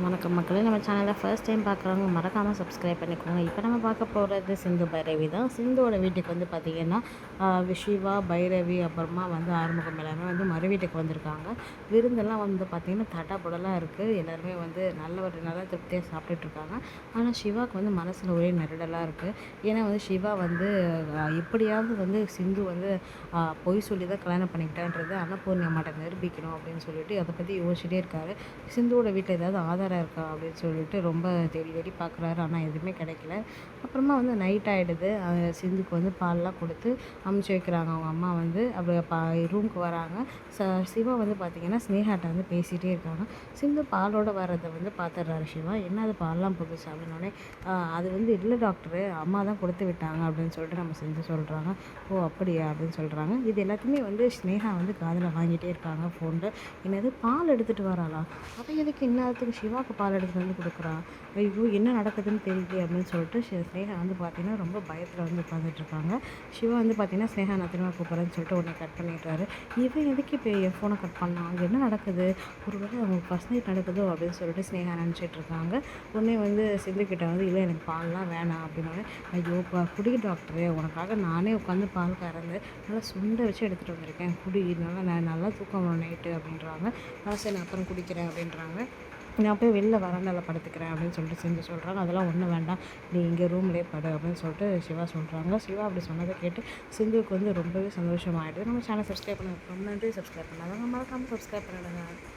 வணக்கம் மக்களே. நம்ம சேனலை ஃபர்ஸ்ட் டைம் பார்க்குறவங்க மறக்காமல் சப்ஸ்கிரைப் பண்ணிக்கோங்க. இப்போ நம்ம பார்க்க போகிறது சிந்து பைரவி தான். சிந்துவோட வீட்டுக்கு வந்து பார்த்திங்கன்னா விஷிவா பைரவி அப்புறமா வந்து ஆறுமுகம் எல்லாமே வந்து மறு வீட்டுக்கு வந்திருக்காங்க. விருந்தெல்லாம் வந்து பார்த்திங்கன்னா தடபுடலாக இருக்குது எல்லாருமே வந்து நல்ல ஒரு நல்ல திருப்தியாக சாப்பிட்டுட்டு இருக்காங்க. ஆனால் சிவாவுக்கு வந்து மனசில் ஒரே நெருடலாக இருக்குது ஏன்னா வந்து சிவா வந்து எப்படியாவது வந்து சிந்து வந்து பொய் சொல்லி தான் கல்யாணம் பண்ணிக்கிட்டான்றது அன்னபூர்ணி அம்மாட்ட நிரூபிக்கணும் அப்படின்னு சொல்லிட்டு அதை பற்றி யோசிச்சுட்டே இருக்காரு. சிந்துவோட வீட்டில் ஏதாவது ஆதாரம் இருக்கா அப்படின்னு சொல்லிட்டு ரொம்ப தேடி தேடி பார்க்குறாரு. ஆனால் எதுவுமே கிடைக்கல. அப்புறமா வந்து நைட் ஆகிடுது சிந்துக்கு வந்து பால்லாம் கொடுத்து அமுச்சு வைக்கிறாங்க. அவங்க அம்மா வந்து அப்படி பா ரூமுக்கு வராங்க. ச சிவா வந்து பார்த்திங்கன்னா ஸ்னேகாட்ட வந்து பேசிகிட்டே இருக்காங்க. சிந்து பாலோட வர்றதை வந்து பார்த்துடுறாரு சிவா. என்ன அது பால்லாம் புதுசு அப்படின்னோடனே அது வந்து இல்லை டாக்டரு அம்மா தான் கொடுத்து விட்டாங்க. அப்படின்னு சொல்லிட்டு நம்ம சிந்து சொல்கிறாங்க ஓ அப்படியா? அப்படின்னு சொல்கிறாங்க இது எல்லாத்தையுமே வந்து ஸ்னேகா வந்து காதில் வாங்கிட்டே இருக்காங்க ஃபோனில் என்னது? பால் எடுத்துகிட்டு வராளா? அப்போ எதுக்கு இந்நேரத்துக்கு சிவாக்கு பால் எடுத்துகிட்டு வந்து கொடுக்குறா ஐயோ என்ன நடக்குதுன்னு தெரியுது அப்படின்னு சொல்லிட்டு ஸ்னேகா வந்து பார்த்தீங்கன்னா ரொம்ப பயத்தில் வந்து உட்காந்துட்ருக்காங்க சிவா வந்து பார்த்தீங்கன்னா ஸ்னேகா நான் திரும்ப கூப்பிட்றேன்னு சொல்லிட்டு உடனே கட் பண்ணிடுறாரு. இவன் எதுக்கு இப்போ என் ஃபோனை கட் பண்ணான்? அங்கே என்ன நடக்குது? ஒரு வேளை அவங்க ஃபஸ்ட் நைட் நடக்குதோ அப்படின்னு சொல்லிட்டு ஸ்னேகா நினச்சிட்டு இருக்காங்க உடனே வந்து சிந்துக்கிட்ட வந்து இல்லை எனக்கு பால்லாம் வேணாம் அப்படின்னு ஐயோ குடி டாக்டரு உனக்காக நானே உட்காந்து பால் கறந்து நல்லா சுண்டை வச்சு எடுத்துகிட்டு வந்திருக்கேன். குடி நல்லா நான் நல்லா தூக்கம் நைட்டு அப்படின்றாங்க. நான் சரி நான் அப்புறம் குடிக்கிறேன் அப்படின்றாங்க. நான் போய் வெளில வராண்டாவில் படுத்துக்கிறேன் அப்படின்னு சொல்லிட்டு செஞ்சு சொல்கிறாங்க அதெல்லாம் ஒன்றும் வேண்டாம். நீ இங்கே ரூம்லேயே படு அப்படின்னு சொல்லிட்டு சிவா சொல்கிறாங்க சிவா அப்படி சொன்னதை கேட்டு சிந்துவுக்கு வந்து ரொம்பவே சந்தோஷமாகிடுது நம்ம சேனல் சப்ஸ்கிரைப் பண்ண ரொம்ப நன்றி. சப்ஸ்கிரைப் பண்ணாங்க மறக்காமல் சப்ஸ்கிரைப் பண்ணிடுங்க.